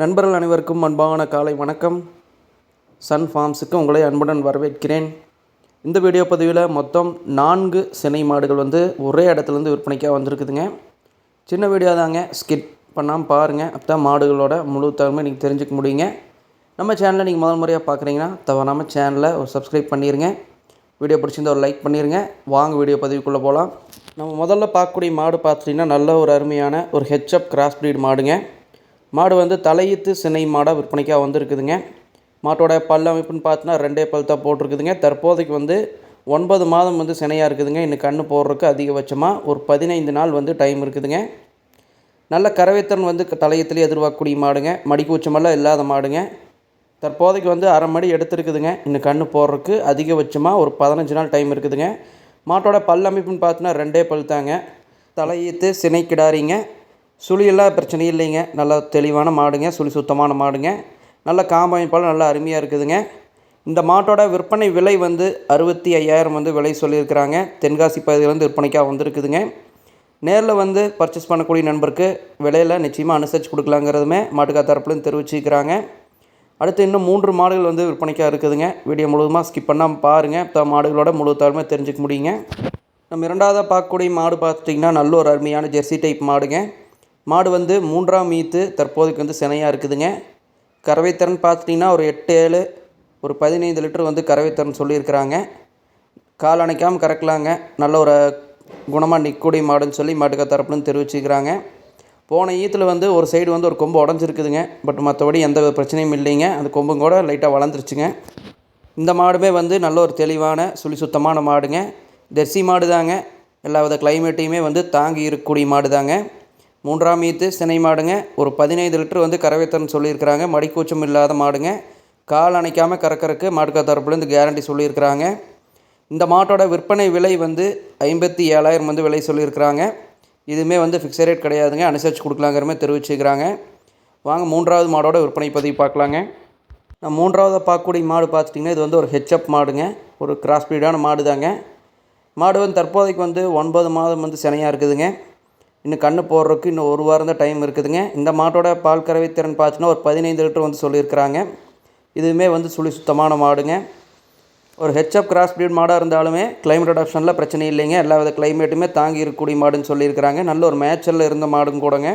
நண்பர்கள் அனைவருக்கும் அன்பான காலை வணக்கம். சன் ஃபார்ம்ஸுக்கு உங்களை அன்புடன் வரவேற்கிறேன். இந்த வீடியோ பதிவில் மொத்தம் நான்கு சினை மாடுகள் வந்து ஒரே இடத்துலேருந்து விற்பனைக்காக வந்திருக்குதுங்க. சின்ன வீடியோ தாங்க ஸ்கிப் பண்ணாமல் பாருங்கள் அப்போ தான் மாடுகளோட முழு தகவலுமே நீங்கள் தெரிஞ்சுக்க முடியுங்க. நம்ம சேனலை நீங்கள் முதல் முறையாக பார்க்குறீங்கன்னா தவறாமல் சேனலை ஒரு சப்ஸ்கிரைப் பண்ணிடுங்க வீடியோ பிடிச்சிருந்தா ஒரு லைக் பண்ணிடுங்க வாங்க வீடியோ பதிவுக்குள்ளே போகலாம் நம்ம முதல்ல பார்க்கக்கூடிய மாடு பார்த்துட்டிங்கன்னா நல்ல ஒரு அருமையான ஒரு ஹெச்அப் கிராஸ் ப்ரீட் மாடுங்க. மாடு வந்து தலையீத்து சினை மாடாக விற்பனைக்காக வந்திருக்குதுங்க. மாட்டோட பல் அமைப்புன்னு பார்த்தோன்னா ரெண்டே பல் தான் போட்டிருக்குதுங்க. தற்போதைக்கு வந்து ஒன்பது மாதம் வந்து சினையாக இருக்குதுங்க. இன்னும் கண்ணு போடுறதுக்கு அதிகபட்சமாக ஒரு பதினைந்து நாள் வந்து டைம் இருக்குதுங்க. நல்ல கரவைத்திறன் வந்து தலையத்திலே எதிர்பார்க்கக்கூடிய மாடுங்க. மடிக்கூச்சமெல்லாம் இல்லாத மாடுங்க. தற்போதைக்கு வந்து அரை மடி எடுத்துருக்குதுங்க. இன்னும் கண்ணு போடுறதுக்கு அதிகபட்சமாக ஒரு பதினஞ்சு நாள் டைம் இருக்குதுங்க. மாட்டோட பல் அமைப்புன்னு பார்த்தோன்னா ரெண்டே பல் தாங்க. தலையீத்து சினை கிடாரிங்க. சுழியெல்லாம் பிரச்சனை இல்லைங்க. நல்லா தெளிவான மாடுங்க. சுழி சுத்தமான மாடுங்க. நல்ல காம்பமைப்பால் நல்லா அருமையாக இருக்குதுங்க. இந்த மாட்டோட விற்பனை விலை வந்து அறுபத்தி ஐயாயிரம் வந்து விலை சொல்லியிருக்கிறாங்க. தென்காசி பகுதியிலேருந்து விற்பனைக்காக வந்திருக்குதுங்க. நேரில் வந்து பர்ச்சேஸ் பண்ணக்கூடிய நண்பருக்கு விலையில் நிச்சயமாக அனுசரித்து கொடுக்கலாங்கிறதுமே மாட்டுக்கா தரப்புலேருந்து தெரிவிச்சிருக்கிறாங்க. அடுத்து இன்னும் மூன்று மாடுகள் வந்து விற்பனைக்காக இருக்குதுங்க. வீடியோ முழுவதுமாக ஸ்கிப் பண்ணாமல் பாருங்கள் இப்போ மாடுகளோட முழு தாழ்மை தெரிஞ்சுக்க முடியுங்க. நம்ம இரண்டாவதாக பார்க்கக்கூடிய மாடு பார்த்துட்டிங்கன்னா நல்ல ஒரு அருமையான ஜெர்சி டைப் மாடுங்க. மாடு வந்து மூன்றாம் மீத்து தற்போதைக்கு வந்து சினையாக இருக்குதுங்க. கறவைத்திறன் பார்த்துட்டிங்கன்னா ஒரு எட்டு ஏழு ஒரு பதினைந்து லிட்டர் வந்து கறவைத்திறன் சொல்லியிருக்கிறாங்க. கால் அணைக்காமல் கறக்கலாங்க. நல்ல ஒரு குணமாக நிற்கக்கூடிய மாடுன்னு சொல்லி மாட்டுக்கா தரப்புன்னு தெரிவிச்சுக்கிறாங்க போன ஈத்தில் வந்து ஒரு சைடு வந்து ஒரு கொம்பு உடஞ்சிருக்குதுங்க. பட் மற்றபடி எந்த பிரச்சனையும் இல்லைங்க. அந்த கொம்பும் கூட லைட்டாக வளர்ந்துருச்சுங்க. இந்த மாடுமே வந்து நல்ல ஒரு தெளிவான சுழி சுத்தமான மாடுங்க. ஜெர்சி மாடு தாங்க எல்லா வித கிளைமேட்டையுமே வந்து தாங்கி இருக்கக்கூடிய மாடு தாங்க மூன்றாம் ஈத்து சினை மாடுங்க. ஒரு பதினைந்து லிட்டர் வந்து கரவேத்தன் சொல்லியிருக்கிறாங்க. மடிக்கூச்சம் இல்லாத மாடுங்க. கால் அணைக்காமல் கறக்கறக்கு மாட்டுக்கா தரப்புலேருந்து கேரண்டி சொல்லியிருக்கிறாங்க. இந்த மாட்டோட விற்பனை விலை வந்து ஐம்பத்தி ஏழாயிரம் வந்து விலை சொல்லியிருக்கிறாங்க. இதுவுமே வந்து ஃபிக்ஸட் ரேட் கிடையாதுங்க. அனுசரித்து கொடுக்கலாங்கிற மாதிரி தெரிவிச்சுக்கிறாங்க. வாங்க மூன்றாவது மாடோட விற்பனை பதிவு பார்க்கலாங்க. நான் மூன்றாவதாக பார்க்கக்கூடிய மாடு பார்த்துட்டிங்கன்னா இது வந்து ஒரு ஹெச்அப் மாடுங்க. ஒரு கிராஸ் பீடான மாடு தாங்க மாடு வந்து தற்போதைக்கு வந்து ஒன்பது மாதம் வந்து சினையாக இருக்குதுங்க. இன்னும் கண்ணு போடுறதுக்கு இன்னும் ஒரு வாரம் தான் டைம் இருக்குதுங்க. இந்த மாட்டோட பால் கறவை திறன் பார்த்துன்னா ஒரு பதினைந்து லிட்டர் வந்து சொல்லியிருக்கிறாங்க. இதுவுமே வந்து சுழி சுத்தமான மாடுங்க. ஒரு ஹெச்எப் கிராஸ் ப்ரீட் மாடாக இருந்தாலுமே கிளைமேட் அடாப்ஷனில் பிரச்சனை இல்லைங்க. எல்லா வித கிளைமேட்டுமே தாங்கி இருக்கக்கூடிய மாடுன்னு சொல்லியிருக்கிறாங்க. நல்ல ஒரு மேய்ச்சலில் இருந்த மாடும் கூடங்க.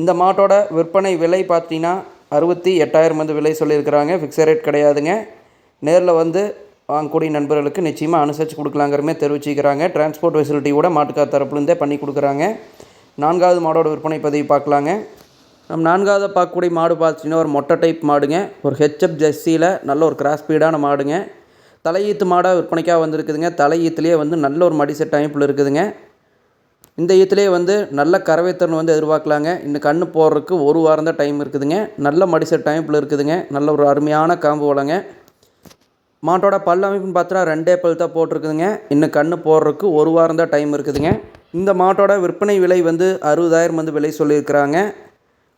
இந்த மாட்டோட விற்பனை விலை பார்த்தீங்கன்னா அறுபத்தி எட்டாயிரம் வந்து விலை சொல்லியிருக்கிறாங்க. ஃபிக்ஸட் ரேட் கிடையாதுங்க. நேரில் வந்து வாங்கக்கூடிய நண்பர்களுக்கு நிச்சயமாக அனுசரித்து கொடுக்கலாங்கிறமே தெரிவிச்சுக்கிறாங்க. டிரான்ஸ்போர்ட் ஃபெசிலிட்டியோட மாட்டுக்கார் தரப்புலேருந்தே பண்ணி கொடுக்குறாங்க. நான்காவது மாடோட விற்பனை பதிவு பார்க்கலாங்க. நம் நான்காவது பார்க்கக்கூடிய மாடு பார்த்தீங்கன்னா ஒரு மொட்டை டைப் மாடுங்க. ஒரு ஹெச்எப் ஜெர்சியில் நல்ல ஒரு கிராஸ் ஸ்பீடான மாடுங்க. தலையீத்து மாடாக விற்பனைக்காக வந்திருக்குதுங்க. தலையீத்துலேயே வந்து நல்ல ஒரு மடி செட் அமைப்பில் இருக்குதுங்க. இந்த ஈத்துலேயே வந்து நல்ல கறவைத்திறன் வந்து எதிர்பார்க்கலாங்க. இன்னும் கண்ணு போடுறதுக்கு ஒரு வாரம் தான் டைம் இருக்குதுங்க. நல்ல மடிசெட் அமைப்பில் இருக்குதுங்க. நல்ல ஒரு அருமையான காம்பு வளங்க. மாட்டோட பல் அமைப்புன்னு பார்த்தா ரெண்டே பல் தான் போட்டிருக்குதுங்க. இன்னும் கன்று போடுறதுக்கு ஒரு வாரம் தான் டைம் இருக்குதுங்க. இந்த மாட்டோட விற்பனை விலை வந்து அறுபதாயிரம் வந்து விலை சொல்லியிருக்கிறாங்க.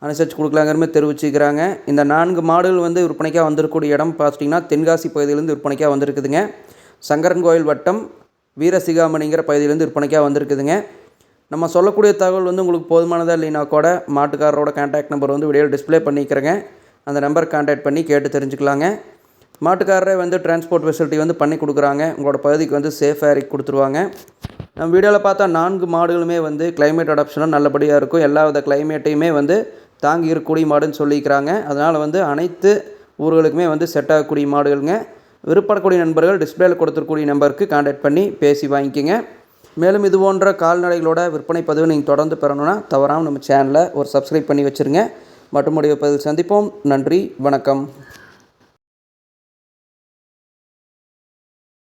அனுசரித்து கொடுக்கலாங்கிறமே தெரிவிச்சுக்கிறாங்க. இந்த நான்கு மாடுகள் வந்து விற்பனைக்காக வந்திருக்கக்கூடிய இடம் பார்த்துட்டிங்கன்னா தென்காசி பகுதியிலேருந்து விற்பனைக்காக வந்திருக்குதுங்க. சங்கரன் கோயில் வட்டம் வீரசிகாமணிங்கிற பகுதியிலேருந்து விற்பனைக்காக வந்திருக்குதுங்க. நம்ம சொல்லக்கூடிய தகவல் வந்து உங்களுக்கு போதுமானதாக இல்லைனா கூட மாட்டுக்காரரோட கான்டாக்ட் நம்பர் வந்து வீடியோ டிஸ்பிளே பண்ணிக்கிறேங்க. அந்த நம்பர் கான்டாக்ட் பண்ணி கேட்டு தெரிஞ்சுக்கலாங்க. மாட்டுக்காரரே வந்து டிரான்ஸ்போர்ட் ஃபெசிலிட்டி வந்து பண்ணி கொடுக்குறாங்க. உங்களோட பகுதிக்கு வந்து சேஃப் ஏரிக்கு கொடுத்துருவாங்க. நம்ம வீடியோவில் பார்த்தா நான்கு மாடுகளுமே வந்து கிளைமேட் அடாப்ஷனும் நல்லபடியாக இருக்கும். எல்லா வித கிளைமேட்டையுமே வந்து தாங்கி இருக்கக்கூடிய மாடுன்னு சொல்லிக்கிறாங்க. அதனால் வந்து அனைத்து ஊர்களுக்குமே வந்து செட் ஆகக்கூடிய மாடுகளுங்க. விருப்பப்படக்கூடிய நண்பர்கள் டிஸ்பிளேயில் கொடுத்துருக்கூடிய நம்பருக்கு கான்டாக்ட் பண்ணி பேசி வாங்கிக்கோங்க. மேலும் இது போன்ற கால்நடைகளோட விற்பனை பதிவு நீங்கள் தொடர்ந்து பெறணும்னா தவறாமல் நம்ம சேனலை ஒரு சப்ஸ்கிரைப் பண்ணி வச்சுருங்க. மற்றும் முடிவு பதிவு சந்திப்போம். நன்றி. வணக்கம்.